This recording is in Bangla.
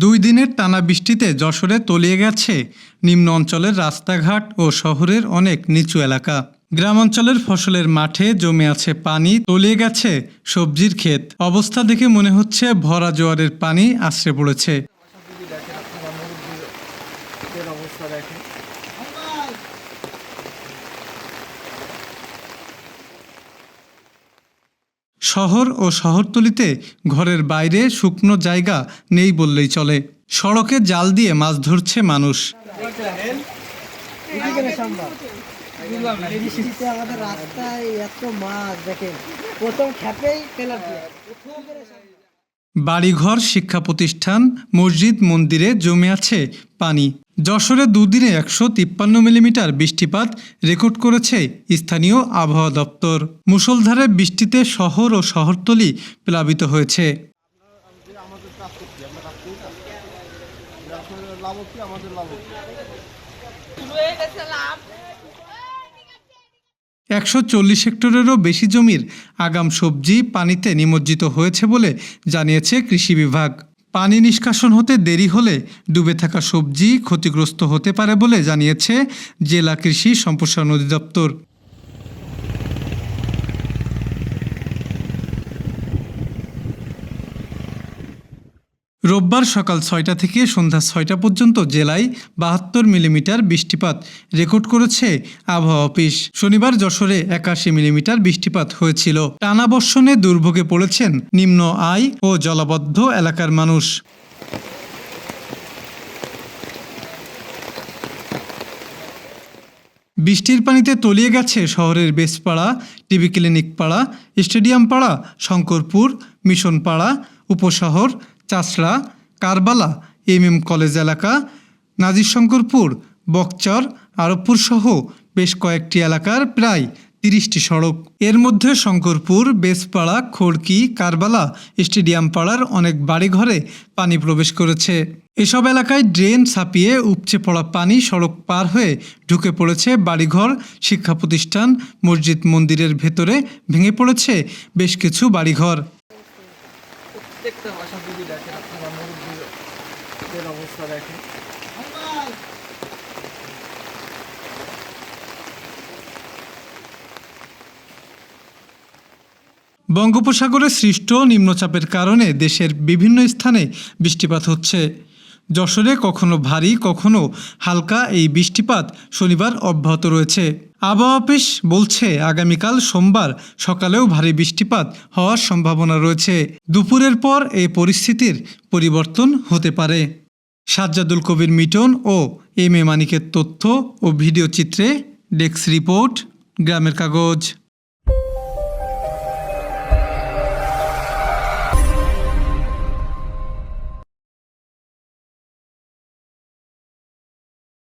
দুই দিনের টানা বৃষ্টিতে যশোরে তলিয়ে গেছে নিম্ন অঞ্চলের রাস্তাঘাট ও শহরের অনেক নিচু এলাকা। গ্রামাঞ্চলের ফসলের মাঠে জমে আছে পানি, তলিয়ে গেছে সবজির ক্ষেত। অবস্থা দেখে মনে হচ্ছে ভরা জোয়ারের পানি আশ্রে পড়েছে যদি দেখেন আপনারা মুরব্বীদের অবস্থা দেখেন শহর ও শহরতলিতে ঘরের বাইরে শুকনো জায়গা নেই বললেই চলে। সড়কে জাল দিয়ে মাছ ধরছে মানুষ। রাস্তায় এত মাছ, দেখেন। প্রথম খেপেই বাড়িঘর শিক্ষা প্রতিষ্ঠান মসজিদ, মন্দিরে জমে আছে পানি। যশোরে দুদিনে একশো তিপ্পান্ন মিলিমিটার বৃষ্টিপাত রেকর্ড করেছে স্থানীয় আবহাওয়া দপ্তর। মুষলধারে বৃষ্টিতে শহর ও শহরতলি প্লাবিত হয়েছে। আমাদের একশো চল্লিশ হেক্টরেরও বেশি জমির আগাম সবজি পানিতে নিমজ্জিত হয়েছে বলে জানিয়েছে কৃষি বিভাগ। পানি নিষ্কাশন হতে দেরি হলে ডুবে থাকা সবজি ক্ষতিগ্রস্ত হতে পারে বলে জানিয়েছে জেলা কৃষি সম্প্রসারণ অধিদপ্তর। রোববার সকাল ছয়টা থেকে সন্ধ্যা ছয়টা পর্যন্ত জেলায় বাহাত্তর মিলিমিটার বৃষ্টিপাত রেকর্ড করেছে আবহাওয়া অফিস। শনিবার যশোরে একাশি মিলিমিটার বৃষ্টিপাত হয়েছিল। টানা বর্ষণে দুর্ভোগে পড়েছেন নিম্ন আয় ও জলাবদ্ধ এলাকার মানুষ। বৃষ্টির পানিতে তলিয়ে গেছে শহরের বেসপাড়া টিবি ক্লিনিক পাড়া স্টেডিয়াম পাড়া শঙ্করপুর মিশন পাড়া Upashahar Chashra Karbala M M college এলাকা নাজির শঙ্করপুর বকচর আরবপুর সহ বেশ কয়েকটি এলাকার প্রায় তিরিশটি সড়ক। এর মধ্যে শঙ্করপুর, বেসপাড়া, খড়কি, কারবালা স্টেডিয়াম পাড়ার অনেক বাড়িঘরে পানি প্রবেশ করেছে। এসব এলাকায় ড্রেন ছাপিয়ে উপচে পড়া পানি সড়ক পার হয়ে ঢুকে পড়েছে বাড়িঘর শিক্ষা প্রতিষ্ঠান মসজিদ মন্দিরের ভেতরে ভেঙে পড়েছে বেশ কিছু বাড়িঘর। দেখেন আপনারা অবস্থা দেখেন। বঙ্গোপসাগরে সৃষ্ট নিম্নচাপের কারণে দেশের বিভিন্ন স্থানে বৃষ্টিপাত হচ্ছে। যশোরে কখনো ভারী, কখনো হালকা এই বৃষ্টিপাত শনিবার অব্যাহত রয়েছে। আবহাওয়া অফিস বলছে, আগামীকাল সোমবার সকালেও ভারী বৃষ্টিপাত হওয়ার সম্ভাবনা রয়েছে। দুপুরের পর এই পরিস্থিতির পরিবর্তন হতে পারে। সাজ্জাদুল কবির মিটন ও এম এ মানিকের তথ্য ও ভিডিও চিত্রে ডেস্ক রিপোর্ট, গ্রামের কাগজ।